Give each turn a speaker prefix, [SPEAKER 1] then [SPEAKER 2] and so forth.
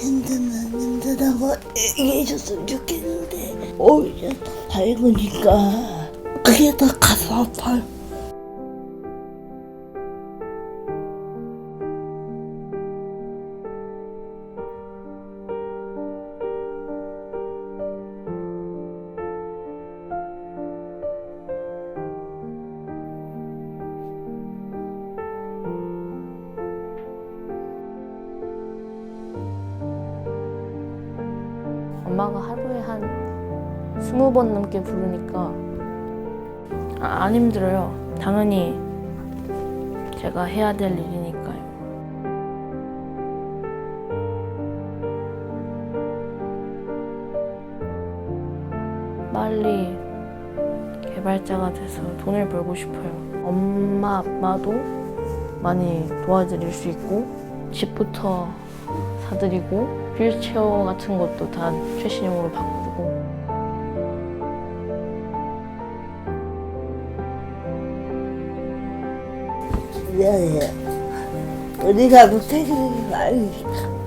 [SPEAKER 1] 힘들면 힘들다고 얘기해줬으면 좋겠는데 오히려 더 밝으니까 그게 더 가슴 아파요.
[SPEAKER 2] 엄마가 하루에 한 스무 번 넘게 부르니까 아, 안 힘들어요. 당연히 제가 해야 될 일이니까요. 빨리 개발자가 돼서 돈을 벌고 싶어요. 엄마 아빠도 많이 도와드릴 수 있고 집부터 사드리고 휠체어 같은 것도 다 최신형으로 바꾸고
[SPEAKER 1] 미안해요. 우리가 못해주는 게 많으니까.